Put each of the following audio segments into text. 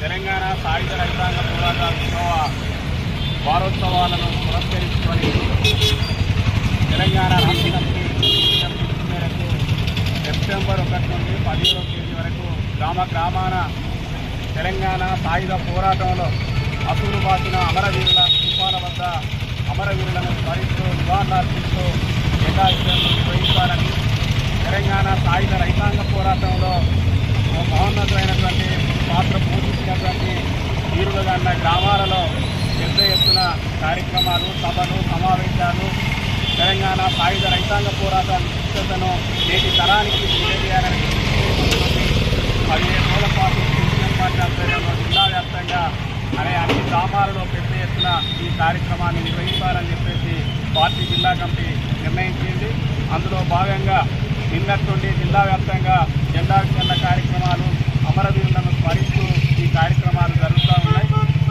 తెలంగాణ సాయుధ రైతాంగ పోరాట వారోత్సవాలను పురస్కరించుకొని తెలంగాణ రాష్ట్ర కమిటీ మేరకు సెప్టెంబర్ ఒకటి నుండి పదిహేడవ తేదీ వరకు గ్రామ గ్రామాన తెలంగాణ సాయుధ పోరాటంలో అసూలు బాసిన అమరవీరుల స్థూపాల వద్ద అమరవీరులను స్మరిస్తూ నివాళులర్పిస్తూ జెండాయుధాలను నిర్వహించాలని తెలంగాణ సాయుధ రైతాంగ పోరాటంలో మహోన్నతమైనటువంటి పాత్ర పోషించినటువంటి వీరులుగా ఉన్న గ్రామాలలో పెద్ద ఎత్తున కార్యక్రమాలు సభలు సమావేశాలు తెలంగాణ సాయుధ రైతాంగ పోరాట విశిష్టతను నేటి తరానికి తెలియజేయాలని పదిహేను రోజుల పాటు సీఎం పార్టీ ఆధ్వర్యంలో జిల్లా వ్యాప్తంగా. అనే అన్ని గ్రామాలలో పెద్ద ఎత్తున ఈ కార్యక్రమాన్ని నిర్వహించాలని చెప్పేసి పార్టీ జిల్లా కమిటీ నిర్ణయించింది. అందులో భాగంగా నిన్నటి నుండి జిల్లా వ్యాప్తంగా జెండా విచరణ కార్యక్రమాలు అమరవీరులను స్మరిస్తూ ఈ కార్యక్రమాలు జరుగుతూ ఉన్నాయి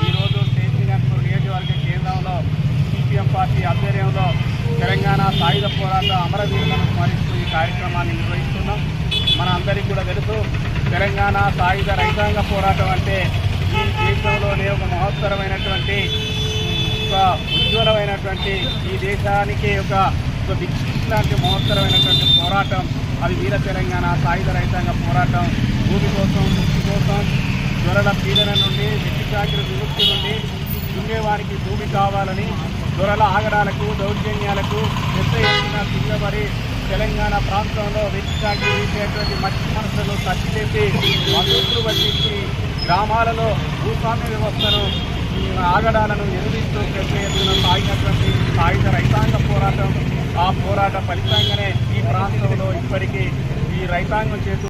ఈరోజు స్టేషనపూర్ నియోజకవర్గ కేంద్రంలో సిపిఎం పార్టీ ఆధ్వర్యంలో తెలంగాణ సాయుధ పోరాట అమరవీరులను స్మరిస్తూ ఈ కార్యక్రమాన్ని నిర్వహిస్తున్నాం. మన అందరికీ కూడా తెలుసు తెలంగాణ సాయుధ రైతాంగ పోరాటం అంటే ఈ దేశంలోనే ఒక మహత్తరమైనటువంటి ఒక ఉజ్వలమైనటువంటి ఈ దేశానికి ఒక ఒక లాంటి మహత్తరమైనటువంటి పోరాటం. అది వీర తెలంగాణ సాయుధ రైతాంగ పోరాటం. భూమి కోసం ముక్తి కోసం జ్వరల పీడన నుండి వ్యక్తి చాకిరి విముక్తి నుండి దున్నేవారికి భూమి కావాలని దొరల ఆగడాలకు దౌర్జన్యాలకు పెద్ద ఎత్తున తిరగబడి తెలంగాణ ప్రాంతంలో వ్యక్తి వేసేటువంటి మట్టి మనసులు కట్టిపెట్టి మద్దతు పట్టించి గ్రామాలలో భూస్వామ్య వ్యవస్థను ఆగడాలను ఎదురిస్తూ పెద్ద ఎత్తున సాగినటువంటి సాయుధ రైతాంగ పోరాటం. ఆ పోరాట ఫలితంగానే ఈ ప్రాంతంలో ఇప్పటికీ ఈ రైతాంగం చేస్తూ